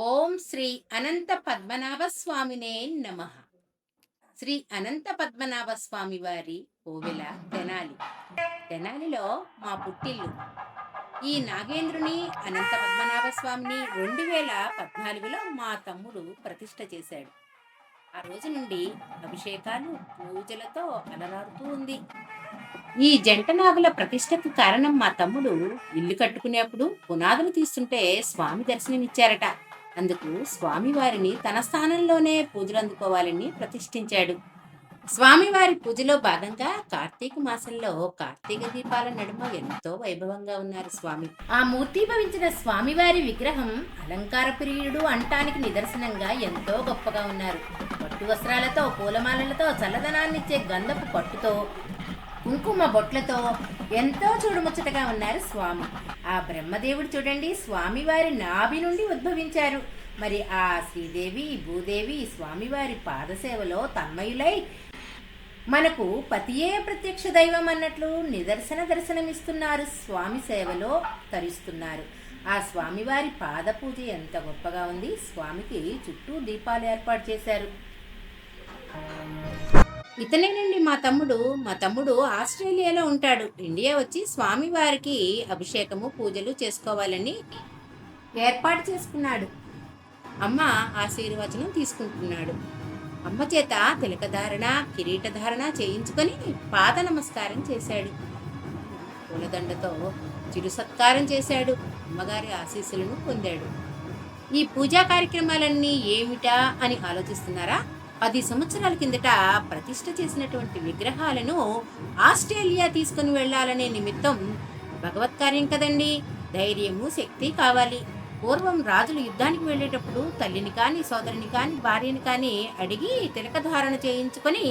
ఓం శ్రీ అనంత పద్మనాభ స్వామినే నమ. శ్రీ అనంత పద్మనాభ స్వామి వారి కోవెల తెనాలి. తెనాలిలో మా పుట్టిల్లు. ఈ నాగేంద్రుని అనంత పద్మనాభ స్వామిని రెండు వేల పద్నాలుగులో మా తమ్ముడు ప్రతిష్ట చేశాడు. ఆ రోజు నుండి అభిషేకాలు పూజలతో అలరారుతూ ఉంది. ఈ జంట నాగుల ప్రతిష్టకు కారణం మా తమ్ముడు ఇల్లు కట్టుకునేప్పుడు పునాదులు తీస్తుంటే స్వామి దర్శనమిచ్చారట. అందుకు స్వామివారిని తన స్థానంలోనే పూజలు అందుకోవాలని ప్రతిష్ఠించాడు. స్వామివారి పూజలో భాగంగా కార్తీక మాసంలో కార్తీక దీపాల నడుమ ఎంతో వైభవంగా ఉన్నారు స్వామి. ఆ మూర్తిభవించిన స్వామివారి విగ్రహం అలంకార ప్రియుడు అంటానికి నిదర్శనంగా ఎంతో గొప్పగా ఉన్నారు. పట్టు వస్త్రాలతో పూలమాలలతో చల్లదనాన్నిచ్చే గంధపు పట్టుతో కుంకుమ బొట్లతో ఎంతో చూడముచ్చటగా ఉన్నారు స్వామి. ఆ బ్రహ్మదేవుడు చూడండి స్వామివారి నాభి నుండి ఉద్భవించారు. మరి ఆ శ్రీదేవి భూదేవి స్వామివారి పాదసేవలో తన్మయులై మనకు పతియే ప్రత్యక్ష దైవం అన్నట్లు నిదర్శన దర్శనమిస్తున్నారు స్వామి సేవలో తరిస్తున్నారు. ఆ స్వామివారి పాద పూజ ఎంత గొప్పగా ఉంది స్వామికి చుట్టూ దీపాలు ఏర్పాటు చేశారు. ఇతనేనండి మా తమ్ముడు. మా తమ్ముడు ఆస్ట్రేలియాలో ఉంటాడు. ఇండియా వచ్చి స్వామివారికి అభిషేకము పూజలు చేసుకోవాలని ఏర్పాటు చేసుకున్నాడు. అమ్మ ఆశీర్వచనం తీసుకుంటున్నాడు. అమ్మ చేత తిలకధారణ కిరీటధారణ చేయించుకొని పాద నమస్కారం చేశాడు. పూలదండతో చిరు సత్కారం చేశాడు. అమ్మగారి ఆశీస్సులను పొందాడు. ఈ పూజా కార్యక్రమాలన్నీ ఏమిటా అని ఆలోచిస్తున్నారా? పది సంవత్సరాల కిందట ప్రతిష్ట చేసినటువంటి విగ్రహాలను ఆస్ట్రేలియా తీసుకుని వెళ్ళాలనే నిమిత్తం భగవత్ కార్యం కదండి. ధైర్యము శక్తి కావాలి. పూర్వం రాజులు యుద్ధానికి వెళ్ళేటప్పుడు తల్లిని కానీ సోదరుని కానీ భార్యని కానీ అడిగి తిలకధారణ చేయించుకొని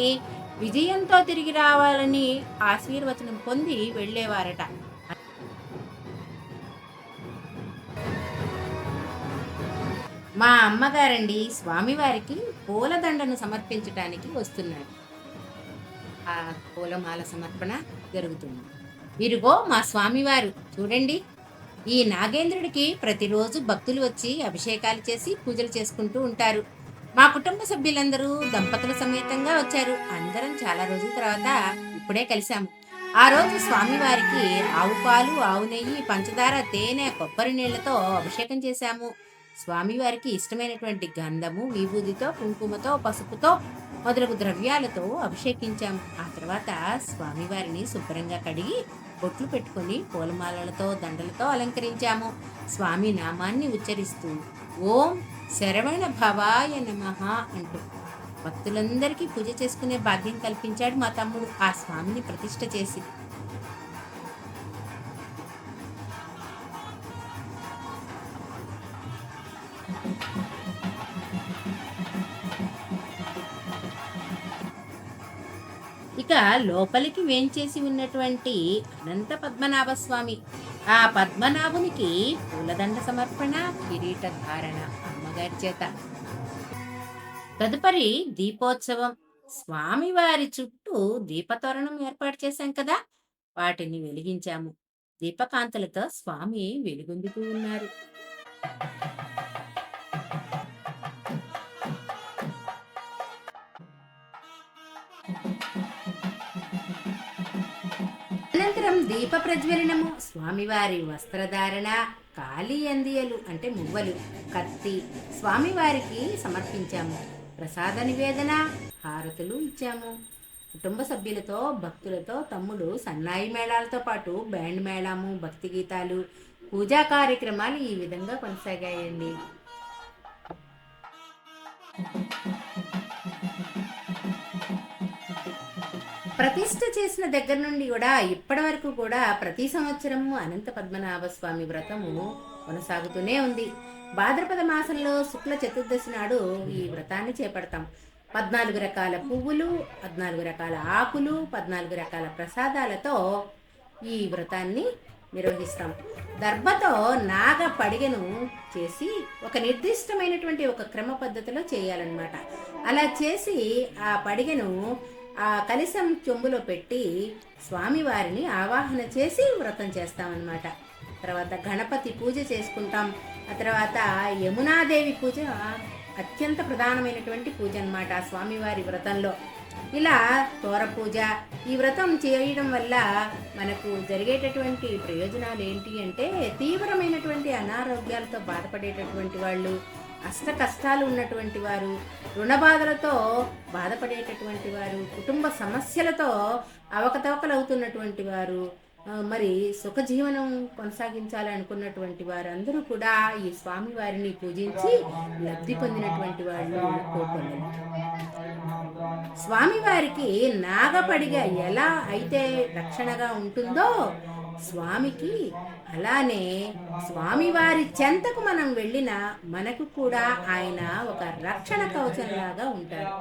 విజయంతో తిరిగి రావాలని ఆశీర్వచనం పొంది వెళ్ళేవారట. మా అమ్మగారండి స్వామివారికి పూలదండను సమర్పించడానికి వస్తున్నారు. ఆ పూలమాల సమర్పణ జరుగుతుంది. ఇరుగో మా స్వామివారు చూడండి ఈ నాగేంద్రుడికి ప్రతిరోజు భక్తులు వచ్చి అభిషేకాలు చేసి పూజలు చేసుకుంటూ ఉంటారు. మా కుటుంబ సభ్యులందరూ దంపతుల సమేతంగా వచ్చారు. అందరం చాలా రోజుల తర్వాత ఇప్పుడే కలిశాము. ఆ రోజు స్వామివారికి ఆవు పాలు ఆవు నెయ్యి పంచదార తేనె కొబ్బరి నీళ్ళతో అభిషేకం చేశాము. స్వామివారికి ఇష్టమైనటువంటి గంధము విభూదితో కుంకుమతో పసుపుతో మొదలగు ద్రవ్యాలతో అభిషేకించాము ఆ తర్వాత స్వామివారిని శుభ్రంగా కడిగి బొట్లు పెట్టుకొని పూలమాలలతో దండలతో అలంకరించాము. స్వామి నామాన్ని ఉచ్చరిస్తూ ఓం శరవణ భవాయ నమ అంటూ భక్తులందరికీ పూజ చేసుకునే భాగ్యం కల్పించాడు మా తమ్ముడు. ఆ స్వామిని ప్రతిష్ఠ చేసి లోపలికి వేంచేసి ఉన్నటువంటి అనంత పద్మనాభ స్వామి ఆ పద్మనాభునికి పూలదండ సమర్పణ కిరీట ధారణ అమ్మగారి చేత. తదుపరి దీపోత్సవం. స్వామివారి చుట్టూ దీపతోరణం ఏర్పాటు చేశాం కదా వాటిని వెలిగించాము. దీపకాంతులతో స్వామి వెలుగొందుతూ ఉన్నారు. దీప ప్రజ్వలనము. స్వామివారి వస్త్రధారణ కాళీ అందియలు అంటే మువ్వలు కత్తి స్వామివారికి సమర్పించాము. ప్రసాద నివేదన హారతులు ఇచ్చాము. కుటుంబ సభ్యులతో భక్తులతో తమ్ముడు సన్నాయి మేళాలతో పాటు బ్యాండ్ మేళాము భక్తి గీతాలు పూజా కార్యక్రమాలు ఈ విధంగా కొనసాగాయండి. ప్రతిష్ఠ చేసిన దగ్గర నుండి కూడా ఇప్పటి వరకు కూడా ప్రతి సంవత్సరము అనంత పద్మనాభ స్వామి వ్రతము కొనసాగుతూనే ఉంది. భాద్రపద మాసంలో శుక్ల చతుర్దశి నాడు ఈ వ్రతాన్ని చేపడతాం. పద్నాలుగు రకాల పువ్వులు పద్నాలుగు రకాల ఆకులు పద్నాలుగు రకాల ప్రసాదాలతో ఈ వ్రతాన్ని నిర్వహిస్తాం. దర్భతో నాగ పడిగను చేసి ఒక నిర్దిష్టమైనటువంటి ఒక క్రమ పద్ధతిలో చేయాలన్నమాట. అలా చేసి ఆ పడిగను ఆ కలిసం చెంబులో పెట్టి స్వామివారిని ఆవాహన చేసి వ్రతం చేస్తామన్నమాట. తర్వాత గణపతి పూజ చేసుకుంటాం. ఆ తర్వాత యమునాదేవి పూజ అత్యంత ప్రధానమైనటువంటి పూజ అనమాట ఆ స్వామివారి వ్రతంలో. ఇలా తోర పూజ ఈ వ్రతం చేయడం వల్ల మనకు జరిగేటటువంటి ప్రయోజనాలు ఏంటి అంటే తీవ్రమైనటువంటి అనారోగ్యాలతో బాధపడేటటువంటి వాళ్ళు అష్ట కష్టాలు ఉన్నటువంటి వారు రుణ బాధలతో బాధపడేటటువంటి వారు కుటుంబ సమస్యలతో అవకతవకలు అవుతున్నటువంటి వారు మరి సుఖజీవనం కొనసాగించాలనుకున్నటువంటి వారందరూ కూడా ఈ స్వామి వారిని పూజించి లబ్ధి పొందినటువంటి వాళ్ళు కోరుకున్నారు స్వామివారికి నాగపడిగ ఎలా అయితే రక్షణగా ఉంటుందో స్వామికి అలానే స్వామివారి చెంతకు మనం వెళ్ళిన మనకు కూడా ఆయన ఒక రక్షణ కవచంలాగా ఉంటారు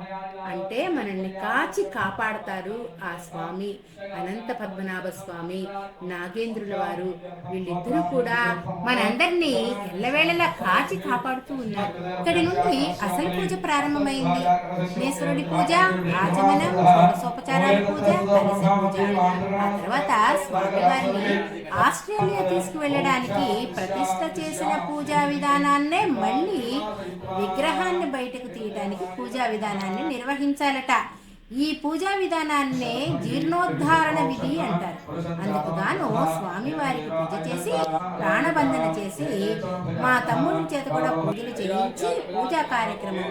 అంటే మనల్ని కాచి కాపాడతారు ఆ స్వామి అనంత పద్మనాభ స్వామి నాగేంద్రుల వారు. వీళ్ళిద్దరూ కూడా మనందరినీ ఎల్లవేళలా కాచి కాపాడుతూ ఉన్నారు. ఇక్కడి నుండి అసలు పూజ ప్రారంభమైంది. విఘ్నేశ్వరుడి పూజ ఆచమనం సోపచారాల పూజ పూజ. ఆ తర్వాత స్వామివారిని ఆస్ట్రేలియా తీసుకువెళ్ళడానికి ప్రతిష్ట చేసిన పూజా విధానాన్నే మళ్ళీ విగ్రహాన్ని బయటకు తీయడానికి పూజా విధానాన్ని నిర్వహించాలట. ఈ పూజా విధానాన్నే జీర్ణోద్ధారణ విధి అంటారు. అందుకు గాను స్వామివారికి పూజ చేసి ప్రాణబంధన చేసి మా తమ్ముడి చేత కూడా పూజలు చేయించి పూజా కార్యక్రమం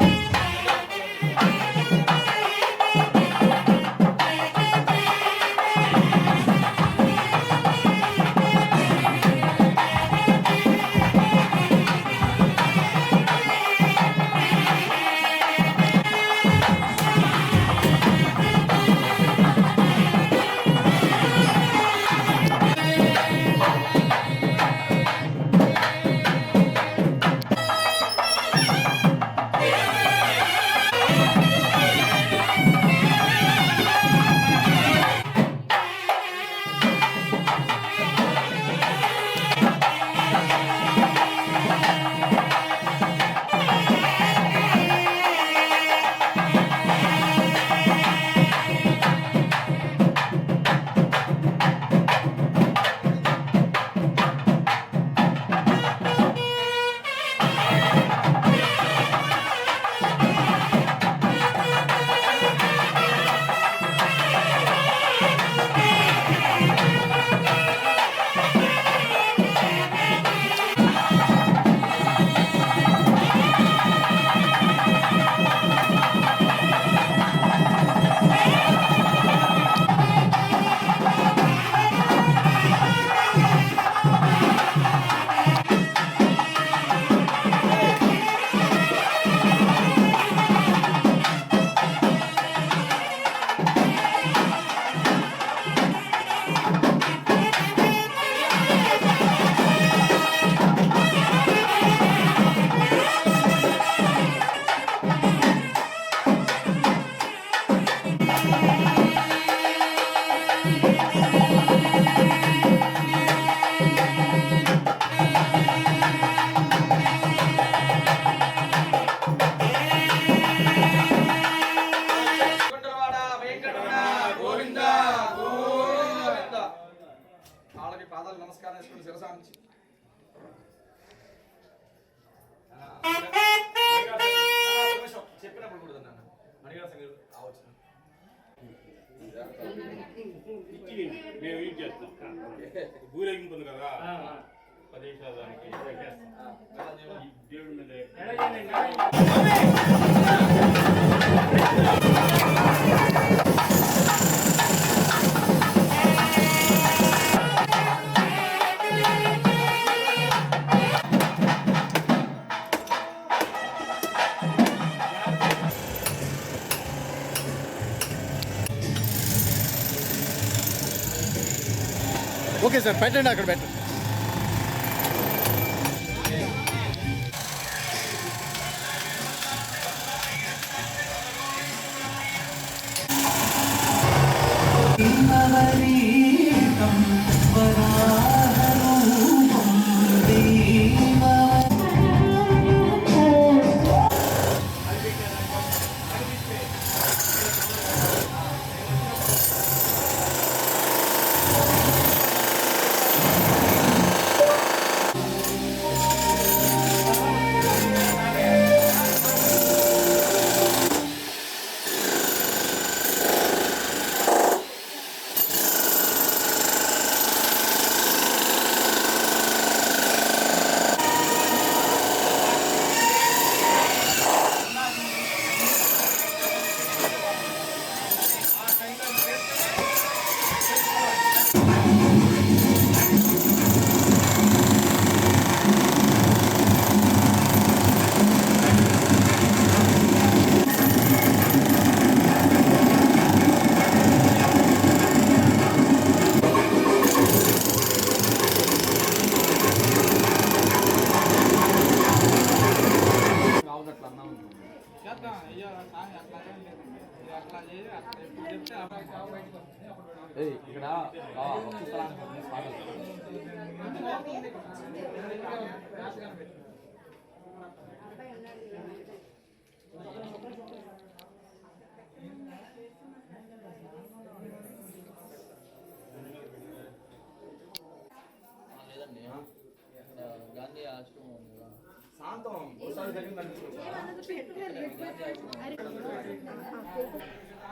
వారి పాదాలు నమస్కారం చేసుకుని శిరసాంచి చెప్పినప్పుడు కూడా నాన్న మణిగారు సంగతి రావచ్చు మేము యూజ్ చేస్తాం ఊరేగింపు కదా పది నిమిషాలు దానికి దేవుడి మీద ఓకే సార్ పెట్టండి అక్కడ పెట్టండి.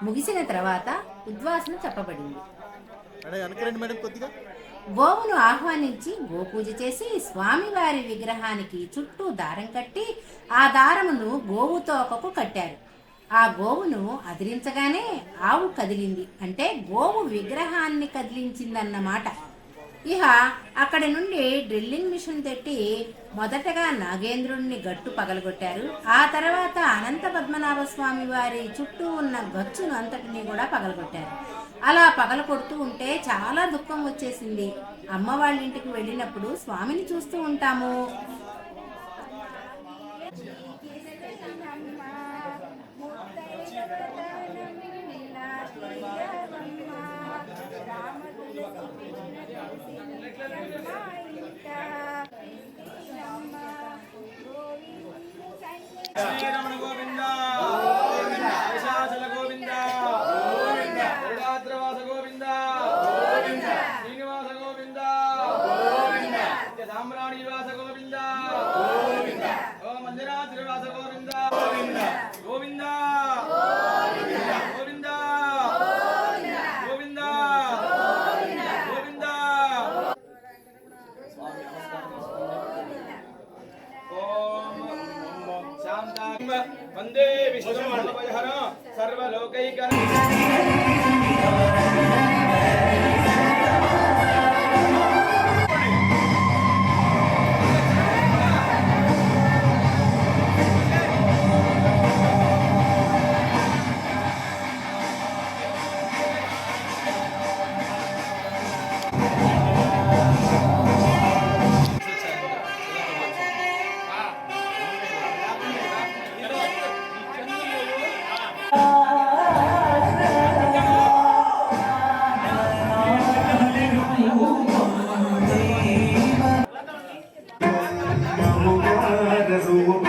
ముగిసిన తర్వాత ఉద్వాసన చెప్పబడింది. గోవును ఆహ్వానించి గోపూజ చేసి స్వామివారి విగ్రహానికి చుట్టూ దారం కట్టి ఆ దారమును గోవు తోకకు కట్టారు. ఆ గోవును అదిలించగానే ఆవు కదిలింది. అంటే గోవు విగ్రహాన్ని కదిలించిందన్నమాట. ఇహ అక్కడి నుండి డ్రిల్లింగ్ మిషన్ తెట్టి మొదటగా నాగేంద్రుణ్ణి గట్టు పగలగొట్టారు. ఆ తర్వాత అనంత పద్మనాభ స్వామి వారి చుట్టూ ఉన్న గచ్చును అంతటిని కూడా పగలగొట్టారు. అలా పగల కొడుతూ ఉంటే చాలా దుఃఖం వచ్చేసింది. అమ్మ వాళ్ళ ఇంటికి వెళ్ళినప్పుడు స్వామిని చూస్తూ ఉంటాము. శ్రీరమణ గోవింద Jesus.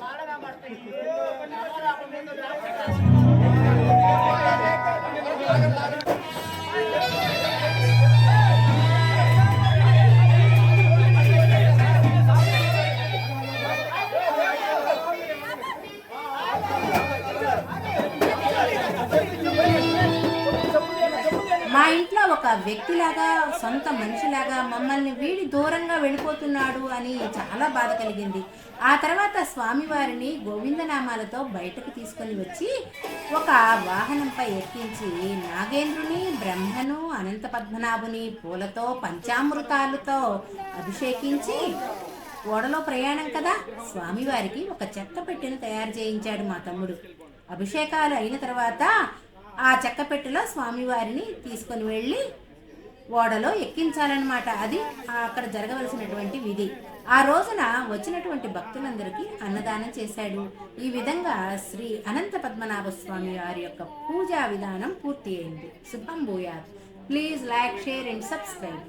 காலராமத்தை ఒక వ్యక్తిలాగా సొంత మనిషిలాగా మమ్మల్ని వీడి దూరంగా వెళ్ళిపోతున్నాడు అని చాలా బాధ కలిగింది. ఆ తర్వాత స్వామివారిని గోవిందనామాలతో బయటకు తీసుకొని వచ్చి ఒక వాహనంపై ఎక్కించి నాగేంద్రుని బ్రహ్మను అనంత పద్మనాభుని పూలతో పంచామృతాలతో అభిషేకించి ఓడలో ప్రయాణం కదా? స్వామివారికి ఒక చెక్క పెట్టెను తయారు చేయించాడు మా తమ్ముడు. అభిషేకాలు అయిన తర్వాత ఆ చెక్క పెట్టెలో స్వామివారిని తీసుకొని వెళ్ళి ఓడలో ఎక్కించాలన్నమాట. అది అక్కడ జరగవలసినటువంటి విధి. ఆ రోజున వచ్చినటువంటి భక్తులందరికీ అన్నదానం చేశాడు. ఈ విధంగా శ్రీ అనంత పద్మనాభ స్వామి వారి యొక్క పూజా విధానం పూర్తి అయింది శుభం భూయాత్. Please like share and subscribe.